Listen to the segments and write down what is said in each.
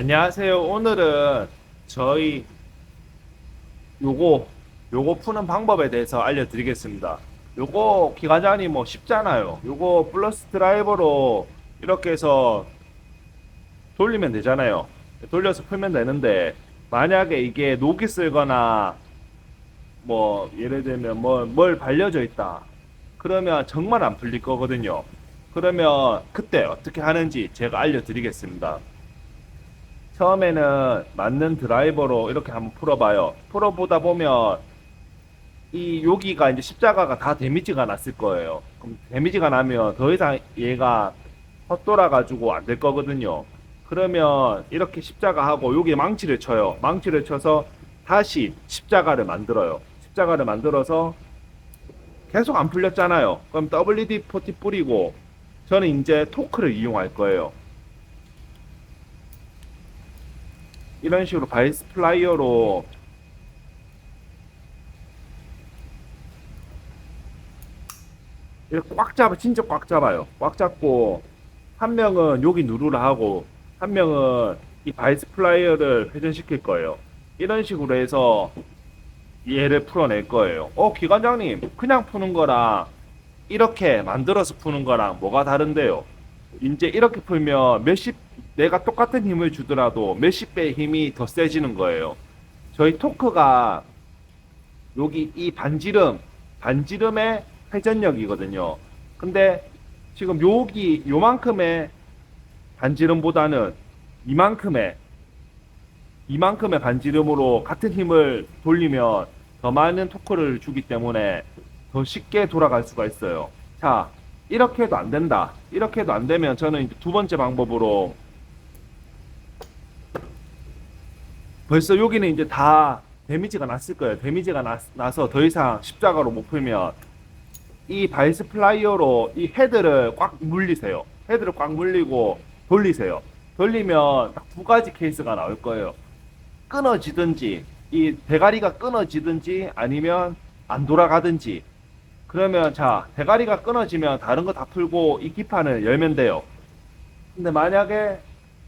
안녕하세요. 오늘은 저희 요거 요거 푸는 방법에 대해서 알려드리겠습니다. 요거 기관장이 뭐 쉽잖아요. 요거 플러스 드라이버로 이렇게 해서 돌리면 되잖아요. 돌려서 풀면 되는데 만약에 이게 녹이 쓸거나 뭐 예를 들면 뭐 뭘 발려져 있다. 그러면 정말 안 풀릴 거거든요. 그러면 그때 어떻게 하는지 제가 알려드리겠습니다. 처음에는 맞는 드라이버로 이렇게 한번 풀어봐요. 풀어보다 보면 이 여기가 이제 십자가가 다 데미지가 났을 거예요. 그럼 데미지가 나면 더 이상 얘가 헛돌아 가지고 안 될 거거든요. 그러면 이렇게 십자가 하고 여기에 망치를 쳐요. 망치를 쳐서 다시 십자가를 만들어요. 십자가를 만들어서 계속 안 풀렸잖아요. 그럼 WD-40 뿌리고 저는 이제 토크를 이용할 거예요. 이런 식으로 바이스 플라이어로 이렇게 꽉 잡아 진짜 꽉 잡아요. 꽉 잡고 한 명은 여기 누르라 하고 한 명은 이 바이스 플라이어를 회전시킬 거예요. 이런 식으로 해서 얘를 풀어낼 거예요. 어 기관장님 그냥 푸는 거랑 이렇게 만들어서 푸는 거랑 뭐가 다른데요 이제 이렇게 풀면 몇십 내가 똑같은 힘을 주더라도 몇십 배의 힘이 더 세지는 거예요. 저희 토크가 여기 이 반지름 반지름의 회전력이거든요. 근데 지금 여기 요만큼의 반지름보다는 이만큼의 이만큼의 반지름으로 같은 힘을 돌리면 더 많은 토크를 주기 때문에 더 쉽게 돌아갈 수가 있어요. 자, 이렇게 해도 안 된다. 이렇게 해도 안 되면 저는 이제 두 번째 방법으로 벌써 여기는 이제 다 데미지가 났을 거예요. 데미지가 났, 나서 더 이상 십자가로 못 풀면 이 바이스 플라이어로 이 헤드를 꽉 물리세요. 헤드를 꽉 물리고 돌리세요. 돌리면 딱 두 가지 케이스가 나올 거예요. 끊어지든지 이 대가리가 끊어지든지 아니면 안 돌아가든지 그러면 자 대가리가 끊어지면 다른 거 다 풀고 이 기판을 열면 돼요. 근데 만약에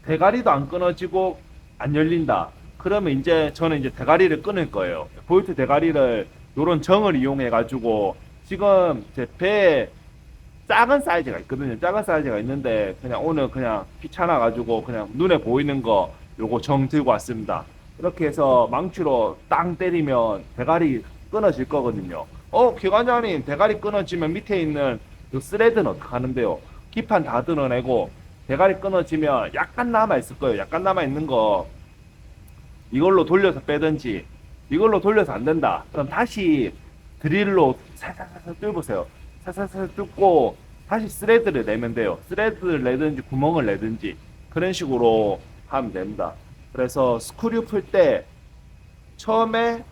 대가리도 안 끊어지고 안 열린다. 그러면 이제 저는 이제 대가리를 끊을 거예요. 볼트 대가리를 요런 정을 이용해 가지고 지금 제 배에 작은 사이즈가 있거든요. 작은 사이즈가 있는데 그냥 오늘 그냥 귀찮아 가지고 그냥 눈에 보이는 거 요거 정 들고 왔습니다. 이렇게 해서 망치로 땅 때리면 대가리 끊어질 거거든요. 어, 기관장님, 대가리 끊어지면 밑에 있는 요 스레드는 어떻게 하는데요? 기판 다 드러내고 대가리 끊어지면 약간 남아 있을 거예요. 약간 남아 있는 거 이걸로 돌려서 빼든지 이걸로 돌려서 안 된다. 그럼 다시 드릴로 살살살살 뚫으세요. 살살살 뚫고 다시 스레드를 내면 돼요. 스레드를 내든지 구멍을 내든지 그런 식으로 하면 됩니다. 그래서 스크류 풀 때 처음에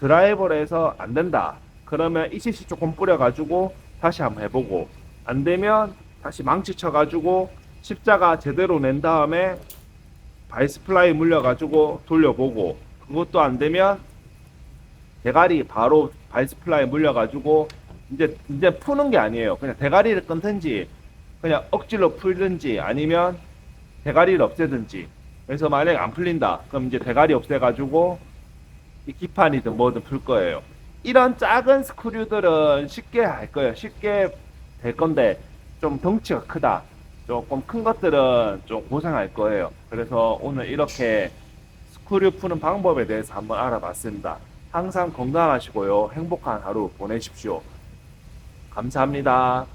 드라이버로 해서 안 된다. 그러면 ECC 조금 뿌려가지고 다시 한번 해보고 안 되면 다시 망치 쳐가지고 십자가 제대로 낸 다음에 바이스 플라이 물려가지고 돌려보고 그것도 안 되면 대가리 바로 바이스 플라이 물려가지고 이제 이제 푸는 게 아니에요. 그냥 대가리를 끊든지 그냥 억지로 풀든지 아니면 대가리를 없애든지. 그래서 만약에 안 풀린다. 그럼 이제 대가리 없애가지고 이 기판이든 뭐든 풀 거예요. 이런 작은 스크류들은 쉽게 할 거예요. 쉽게 될 건데 좀 덩치가 크다. 조금 큰 것들은 좀 고생할 거예요. 그래서 오늘 이렇게 스크류 푸는 방법에 대해서 한번 알아봤습니다. 항상 건강하시고요. 행복한 하루 보내십시오. 감사합니다.